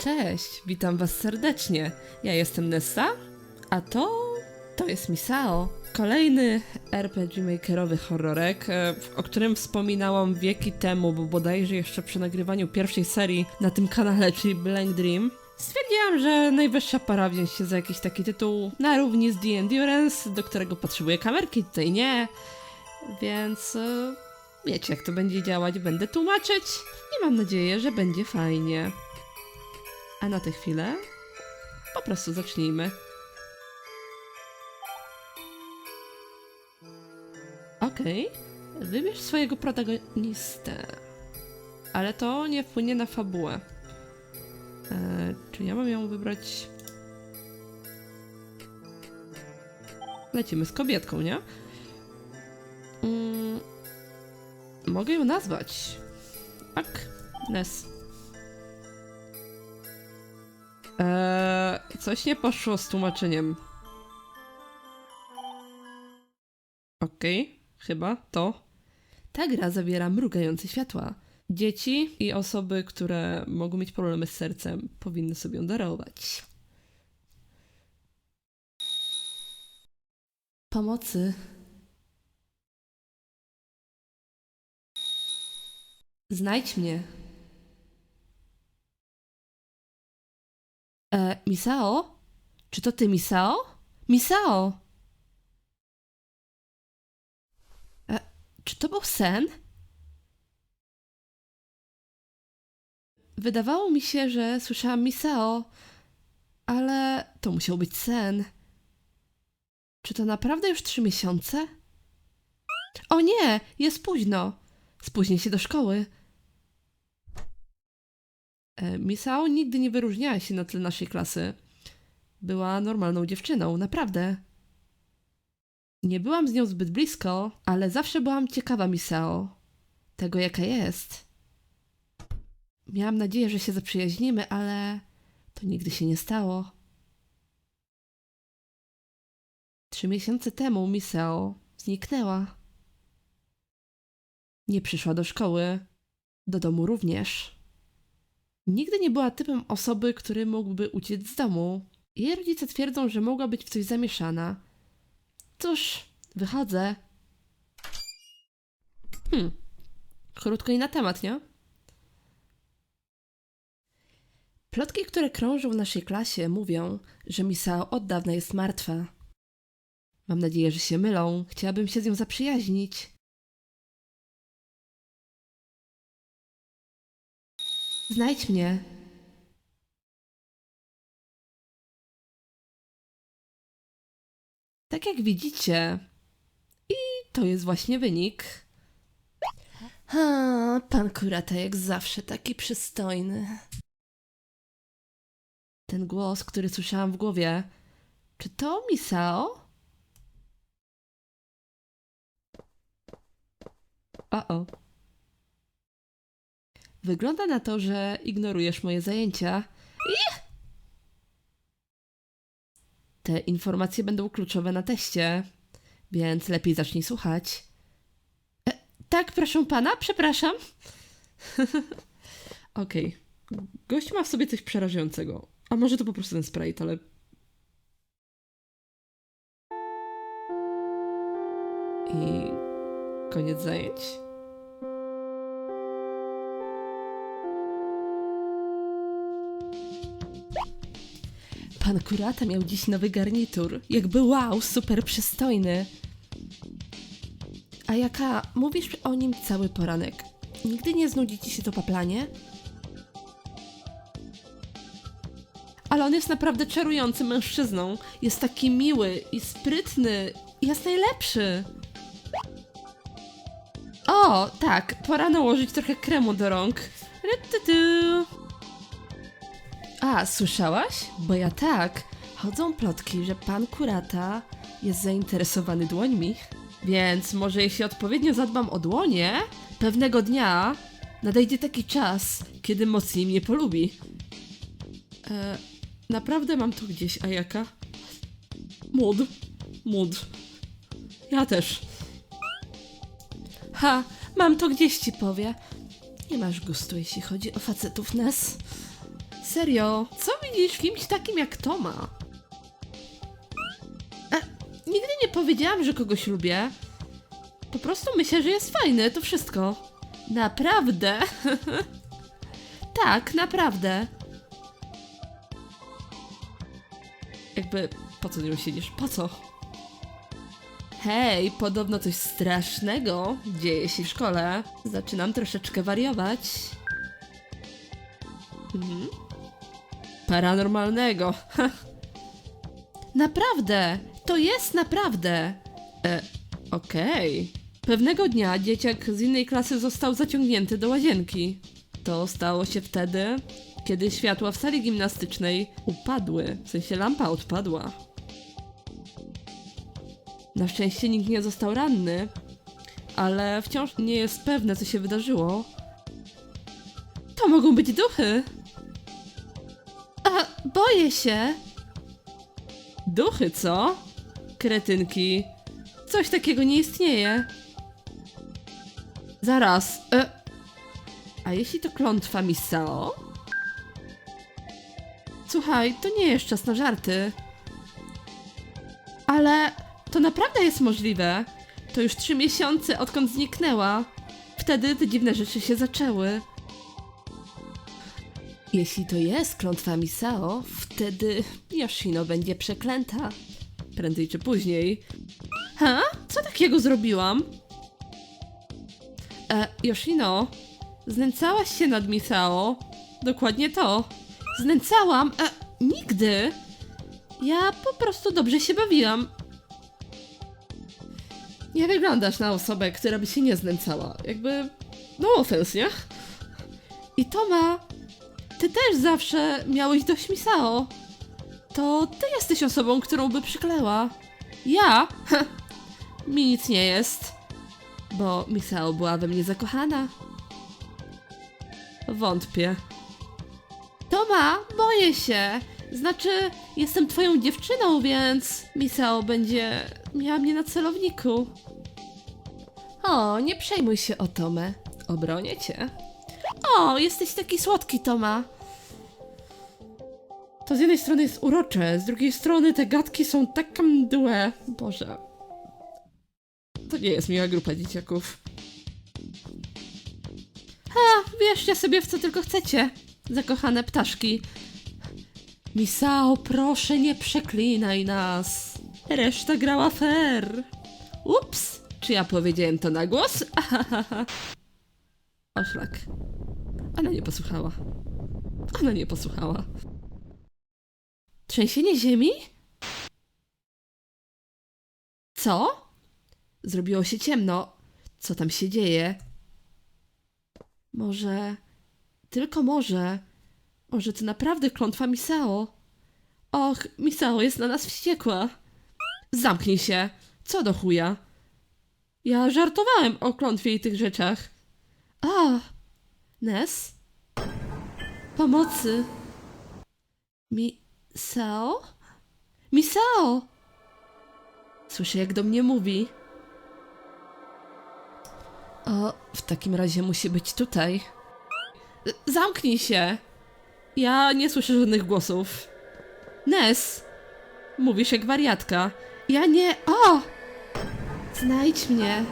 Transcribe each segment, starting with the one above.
Cześć, witam was serdecznie. Ja jestem Nessa, a to... to jest Misao. Kolejny RPG Makerowy horrorek, e, o którym wspominałam wieki temu, bo bodajże jeszcze przy nagrywaniu pierwszej serii na tym kanale, czyli Blank Dream. Stwierdziłam, że najwyższa pora wziąć się za jakiś taki tytuł na równi z The Endurance, do którego potrzebuję kamerki, tutaj nie. Więc e, wiecie jak to będzie działać, będę tłumaczyć i mam nadzieję, że będzie fajnie. A na tę chwilę po prostu zacznijmy. Okej, wybierz swojego protagonistę. Ale to nie wpłynie na fabułę. E, czy ja mam ją wybrać? Lecimy z kobietką, nie? Mm, mogę ją nazwać. Tak, Eee, coś nie poszło z tłumaczeniem. Okej, chyba to. Ta gra zawiera mrugające światła. Dzieci i osoby, które mogą mieć problemy z sercem, powinny sobie ją darować. Pomocy. Znajdź mnie. E, Misao? Czy to ty, Misao? Misao! E, czy to był sen? Wydawało mi się, że słyszałam Misao, ale to musiał być sen. Czy to naprawdę już trzy miesiące? O nie, jest późno. Spóźnię się do szkoły. E, Misao nigdy nie wyróżniała się na tle naszej klasy. Była normalną dziewczyną, naprawdę. Nie byłam z nią zbyt blisko, ale zawsze byłam ciekawa Misao. Tego, jaka jest. Miałam nadzieję, że się zaprzyjaźnimy, ale to nigdy się nie stało. Trzy miesiące temu Misao zniknęła. Nie przyszła do szkoły, do domu również. Nigdy nie była typem osoby, który mógłby uciec z domu. Jej rodzice twierdzą, że mogła być w coś zamieszana. Cóż, wychodzę. Hmm. Krótko i na temat, nie? Plotki, które krążą w naszej klasie, mówią, że Misao od dawna jest martwa. Mam nadzieję, że się mylą. Chciałabym się z nią zaprzyjaźnić. Znajdź mnie. Tak jak widzicie. I to jest właśnie wynik. Ha, pan kurata jak zawsze taki przystojny. Ten głos, który słyszałam w głowie. Czy to Misao? O. Wygląda na to, że ignorujesz moje zajęcia. Te informacje będą kluczowe na teście, więc lepiej zacznij słuchać. E, tak, proszę pana, przepraszam. Okej. Gość ma w sobie coś przerażającego. A może to po prostu ten sprite, ale. I koniec zajęć. Pan kurata miał dziś nowy garnitur. Jakby wow, super przystojny. A jaka, mówisz o nim cały poranek. Nigdy nie znudzi ci się to paplanie? Ale on jest naprawdę czarującym mężczyzną. Jest taki miły i sprytny. Jest najlepszy. O, tak, pora nałożyć trochę kremu do rąk. Rytytu. A, słyszałaś? Bo ja tak. Chodzą plotki, że pan kurata jest zainteresowany dłońmi. Więc może jeśli odpowiednio zadbam o dłonie, pewnego dnia nadejdzie taki czas, kiedy mocniej mnie polubi. E, naprawdę mam to gdzieś, Ajaka? Mód. Mód. Ja też. Ha, mam to gdzieś ci powie. Nie masz gustu, jeśli chodzi o facetów Nes. Serio, co widzisz w kimś takim jak Toma? E, nigdy nie powiedziałam, że kogoś lubię. Po prostu myślę, że jest fajny, to wszystko. Naprawdę? tak, naprawdę. Jakby, po co nią siedzisz? Po co? Hej, podobno coś strasznego dzieje się w szkole. Zaczynam troszeczkę wariować. Mhm. Paranormalnego. naprawdę, to jest naprawdę. E, okej. Pewnego dnia dzieciak z innej klasy został zaciągnięty do łazienki. To stało się wtedy, kiedy światła w sali gimnastycznej upadły. W sensie lampa odpadła. Na szczęście nikt nie został ranny, ale wciąż nie jest pewne, co się wydarzyło. To mogą być duchy. A, boję się. Duchy, co? Kretynki. Coś takiego nie istnieje. Zaraz. E... A jeśli to klątwa Misao? Słuchaj, to nie jest czas na żarty. Ale to naprawdę jest możliwe. To już trzy miesiące, odkąd zniknęła. Wtedy te dziwne rzeczy się zaczęły. Jeśli to jest klątwa Misao, wtedy Yoshino będzie przeklęta. Prędzej czy później. Ha? Co takiego zrobiłam? E, Yoshino, znęcałaś się nad Misao. Dokładnie to. Znęcałam? E, nigdy. Ja po prostu dobrze się bawiłam. Nie wyglądasz na osobę, która by się nie znęcała. Jakby, no offense, nie? I Toma, ty też zawsze miałeś dość Misao. To ty jesteś osobą, którą by przykleła. Ja? Mi nic nie jest. Bo Misao była we mnie zakochana. Wątpię. Toma, boję się. Znaczy, jestem twoją dziewczyną, więc Misao będzie miała mnie na celowniku. O, nie przejmuj się o Tomę. Obronię cię. O, jesteś taki słodki, Toma. To z jednej strony jest urocze, z drugiej strony te gadki są tak mdłe. Boże. To nie jest miła grupa dzieciaków. Ha, wierzcie sobie w co tylko chcecie. Zakochane ptaszki. Misao, proszę nie przeklinaj nas. Reszta grała fair. Ups, czy ja powiedziałem to na głos? Oszlak. Ona nie posłuchała. Ona nie posłuchała. Trzęsienie ziemi? Co? Zrobiło się ciemno. Co tam się dzieje? Może. Tylko może. Może to naprawdę klątwa Misao? Och, Misao jest na nas wściekła. Zamknij się. Co do chuja? Ja żartowałem o klątwie i tych rzeczach. A, Nes? Pomocy. Misao? Misao! Słyszę, jak do mnie mówi. O, w takim razie musi być tutaj. Zamknij się! Ja nie słyszę żadnych głosów. Nes! Mówisz jak wariatka. Ja nie. O! Znajdź mnie.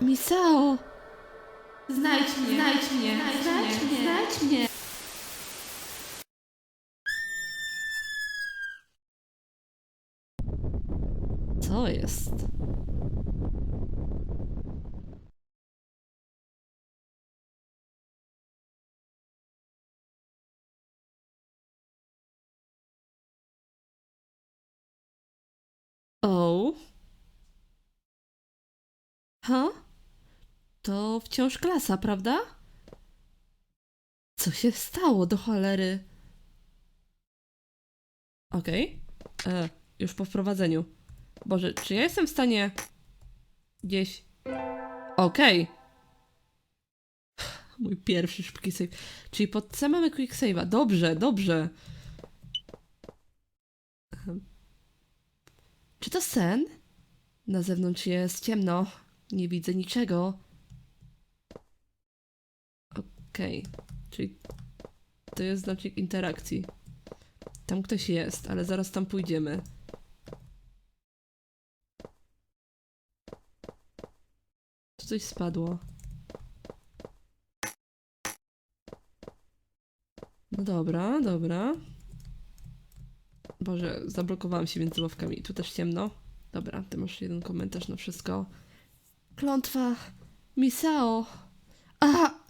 Misao! Znajdź mnie, znajdź mnie, znajdź mnie, znajdź mnie. Co jest? O. Ha? To wciąż klasa, prawda? Co się stało do cholery? Okej. E, Już po wprowadzeniu. Boże, czy ja jestem w stanie gdzieś. Okej. Mój pierwszy szybki save. Czyli pod C mamy quick save'a. Dobrze, dobrze. Ehem. Czy to sen? Na zewnątrz jest ciemno. Nie widzę niczego. Okej. Czyli To jest znacznik interakcji. Tam ktoś jest, ale zaraz tam pójdziemy. Tu coś spadło. No dobra, dobra. Boże, zablokowałam się między ławkami. Tu też ciemno. Dobra, ty masz jeden komentarz na wszystko. Klątwa Misao. A!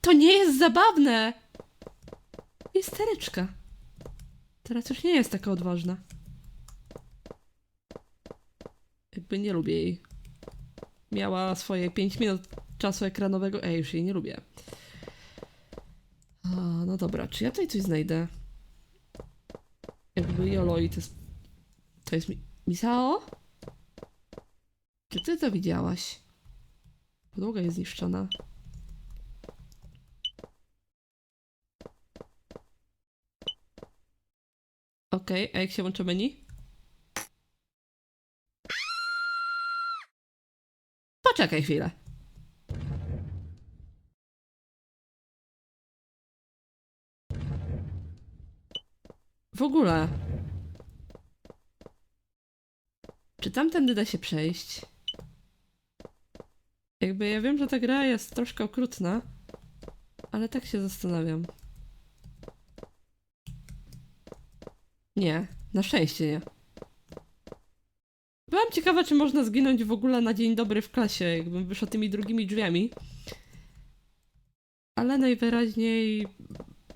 To nie jest zabawne! Isteryczka. Teraz już nie jest taka odważna. Jakby nie lubię jej. Miała swoje 5 minut czasu ekranowego. Ej, już jej nie lubię. No dobra, czy ja tutaj coś znajdę? Jakby Jolo i to jest... To jest mi... Misao? Czy ty to widziałaś? Podłoga jest zniszczona. Okej, a jak się łączy menu? Poczekaj chwilę. W ogóle. Czy tamtędy da się przejść? Jakby ja wiem, że ta gra jest troszkę okrutna, ale tak się zastanawiam. Nie, na szczęście nie. Byłam ciekawa, czy można zginąć w ogóle na dzień dobry w klasie, jakbym wyszła tymi drugimi drzwiami. Ale najwyraźniej.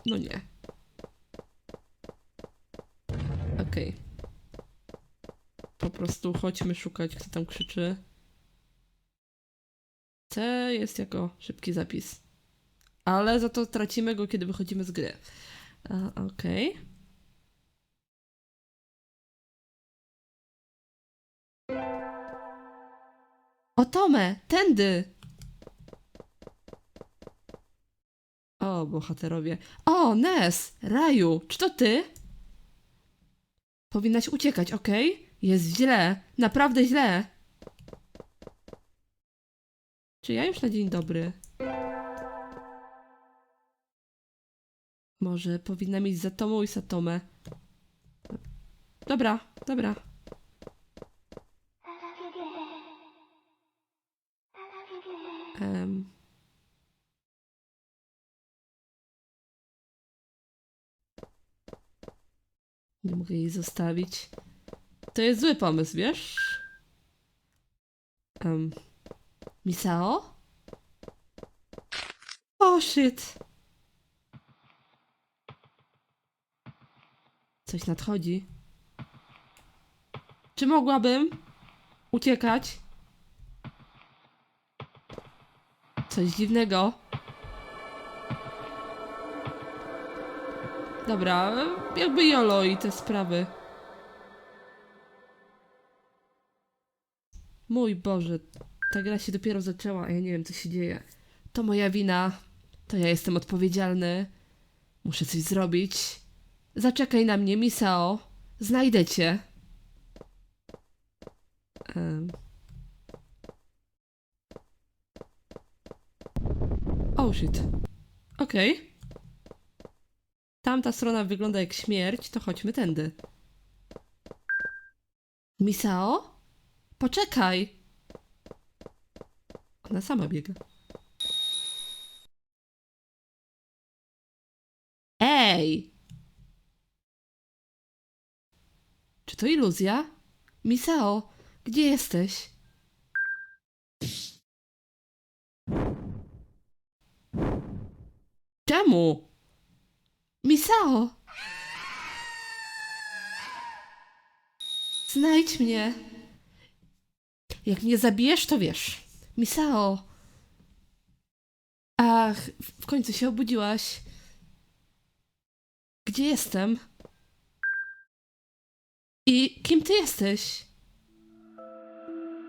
No nie. Okej. Po prostu chodźmy szukać, kto tam krzyczy. C jest jako szybki zapis. Ale za to tracimy go, kiedy wychodzimy z gry. Okej. O Tomę, tędy! O, bohaterowie. O, Nes, Raju, czy to ty? Powinnaś uciekać, okej? Jest źle, naprawdę źle. Czy ja już na dzień dobry? Może powinnam iść za Tomą i Satomę. Dobra, dobra. Nie mogę jej zostawić. To jest zły pomysł, wiesz? Um. Misao? O, shit. Coś nadchodzi. Czy mogłabym uciekać? Coś dziwnego. Dobra, jakby Jolo i te sprawy. Mój Boże, ta gra się dopiero zaczęła, a ja nie wiem, co się dzieje. To moja wina. To ja jestem odpowiedzialny. Muszę coś zrobić. Zaczekaj na mnie, Misao. Znajdę cię. Em. Oh shit. Okej. Tamta strona wygląda jak śmierć, to chodźmy tędy. Misao? Poczekaj! Ona sama biega. Ej! Czy to iluzja? Misao, gdzie jesteś? Czemu? Misao! Znajdź mnie. Jak mnie zabijesz, to wiesz. Misao. Ach, w końcu się obudziłaś. Gdzie jestem? I kim ty jesteś?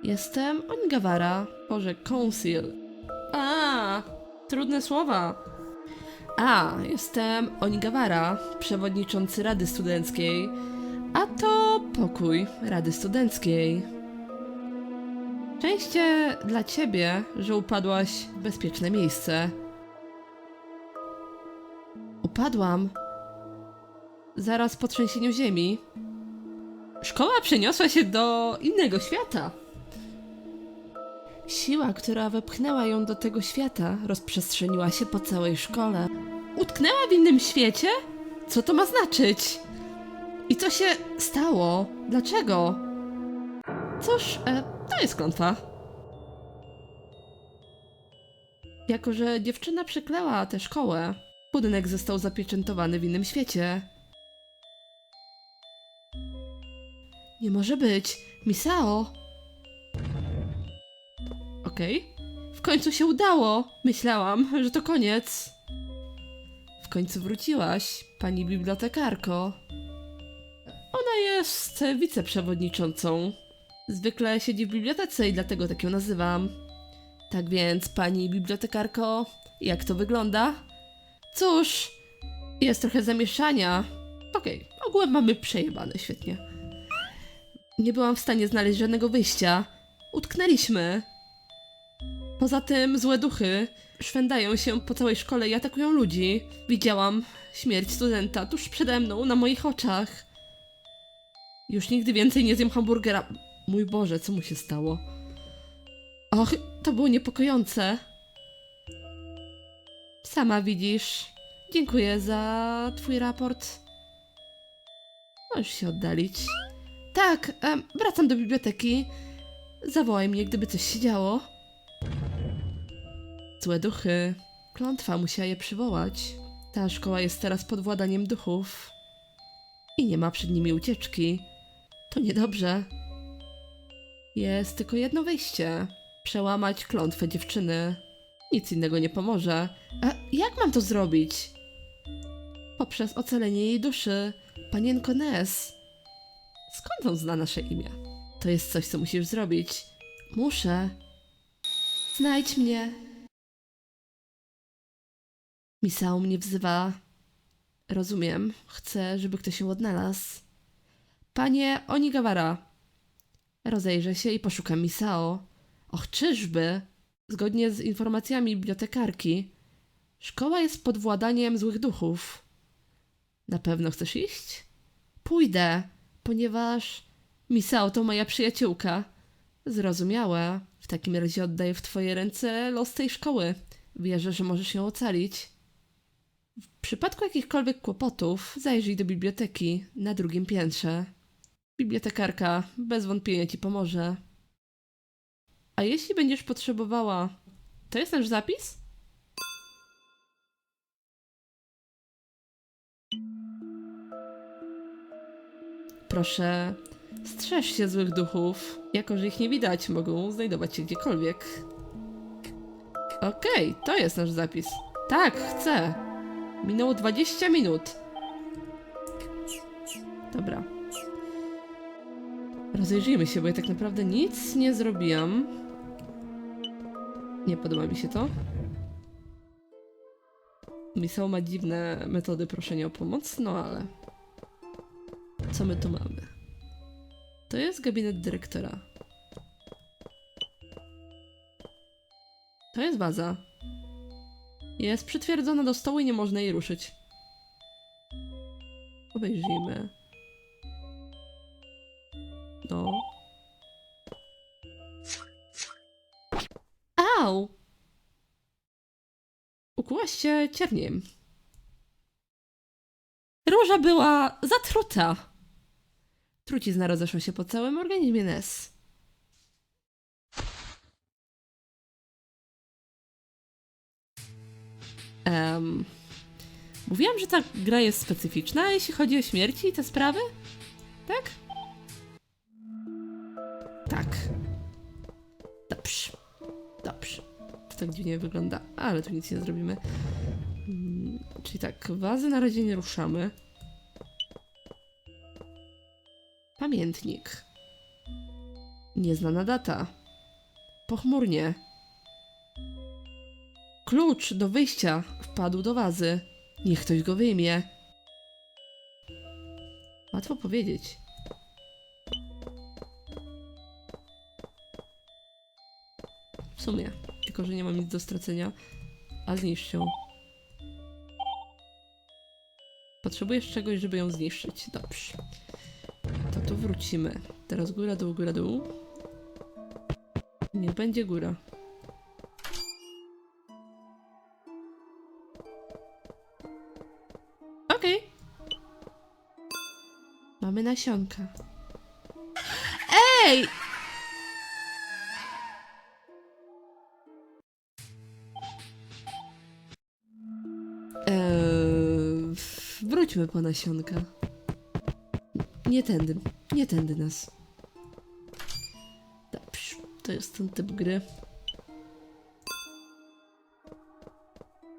Jestem Ongawara. Boże, Council. A, trudne słowa. A, jestem Onigawara, przewodniczący Rady Studenckiej, a to pokój Rady Studenckiej. Szczęście dla ciebie, że upadłaś w bezpieczne miejsce. Upadłam. Zaraz po trzęsieniu ziemi. Szkoła przeniosła się do innego świata. Siła, która wepchnęła ją do tego świata, rozprzestrzeniła się po całej szkole. Utknęła w innym świecie? Co to ma znaczyć? I co się stało? Dlaczego? Cóż, e, to jest klątwa. Jako, że dziewczyna przykleła tę szkołę, budynek został zapieczętowany w innym świecie. Nie może być. Misao! Okej. W końcu się udało. Myślałam, że to koniec. W końcu wróciłaś, pani bibliotekarko. Ona jest wiceprzewodniczącą. Zwykle siedzi w bibliotece i dlatego tak ją nazywam. Tak więc, pani bibliotekarko, jak to wygląda? Cóż, jest trochę zamieszania. Okej, ogółem mamy przejebane, świetnie. Nie byłam w stanie znaleźć żadnego wyjścia. Utknęliśmy. Poza tym złe duchy szwędają się po całej szkole i atakują ludzi. Widziałam śmierć studenta tuż przede mną, na moich oczach. Już nigdy więcej nie zjem hamburgera. Mój Boże, co mu się stało? Och, to było niepokojące. Sama widzisz. Dziękuję za twój raport. Możesz się oddalić. Tak, wracam do biblioteki. Zawołaj mnie, gdyby coś się działo. Złe duchy. Klątwa musiała je przywołać. Ta szkoła jest teraz pod władaniem duchów. I nie ma przed nimi ucieczki. To niedobrze. Jest tylko jedno wyjście. Przełamać klątwę dziewczyny. Nic innego nie pomoże. A jak mam to zrobić? Poprzez ocalenie jej duszy. Panienko Ness. Skąd on zna nasze imię? To jest coś, co musisz zrobić. Muszę. Znajdź mnie. Misao mnie wzywa. Rozumiem. Chcę, żeby ktoś się odnalazł. Panie Onigawara. Rozejrzę się i poszukam Misao. Och, czyżby? Zgodnie z informacjami bibliotekarki, szkoła jest pod władaniem złych duchów. Na pewno chcesz iść? Pójdę, ponieważ Misao to moja przyjaciółka. Zrozumiałe. W takim razie oddaję w twoje ręce los tej szkoły. Wierzę, że możesz ją ocalić. W przypadku jakichkolwiek kłopotów, zajrzyj do biblioteki na drugim piętrze. Bibliotekarka bez wątpienia ci pomoże. A jeśli będziesz potrzebowała. To jest nasz zapis? Proszę, strzeż się złych duchów. Jako, że ich nie widać, mogą znajdować się gdziekolwiek. Okej, to jest nasz zapis. Tak, chcę. Minęło 20 minut. Dobra. Rozejrzyjmy się, bo ja tak naprawdę nic nie zrobiłam. Nie podoba mi się to. Misao ma dziwne metody proszenia o pomoc, no ale... Co my tu mamy? To jest gabinet dyrektora. To jest waza. Jest przytwierdzona do stołu i nie można jej ruszyć. Obejrzyjmy. No. Au! Ukułaś się cierniem. Róża była zatruta. Trucizna rozeszła się po całym organizmie Ness. Em, mówiłam, że ta gra jest specyficzna, jeśli chodzi o śmierci i te sprawy? Tak? Tak. Dobrze. Dobrze. To tak dziwnie wygląda, ale tu nic nie zrobimy. Mm, czyli tak, wazy na razie nie ruszamy. Pamiętnik. Nieznana data. Pochmurnie. Klucz do wyjścia wpadł do wazy. Niech ktoś go wyjmie. Łatwo powiedzieć. W sumie. Tylko, że nie mam nic do stracenia. A zniszcz się. Potrzebujesz czegoś, żeby ją zniszczyć. Dobrze. To tu wrócimy. Teraz góra, dół, góra, dół. Niech będzie góra. Mamy nasionka. Ej! Eee, wróćmy po nasionka. Nie tędy, nie tędy nas. Dobrze, to jest ten typ gry.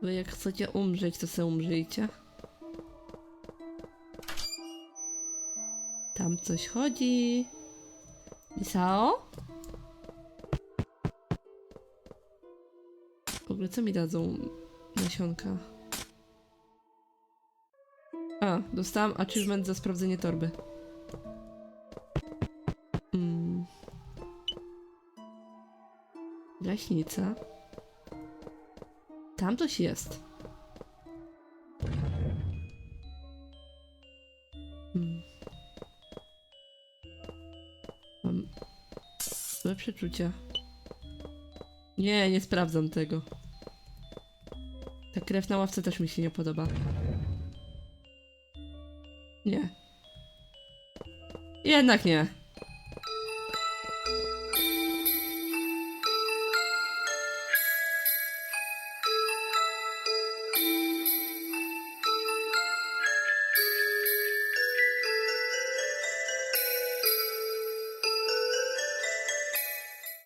Wy jak chcecie umrzeć, to se umrzyjcie. Tam coś chodzi. Misao? W ogóle co mi dadzą nasionka? A, dostałam achievement za sprawdzenie torby. Mm. Gaśnica. Tam coś jest. Złe przeczucia. Nie, nie sprawdzam tego. Ta krew na ławce też mi się nie podoba. Nie. Jednak nie.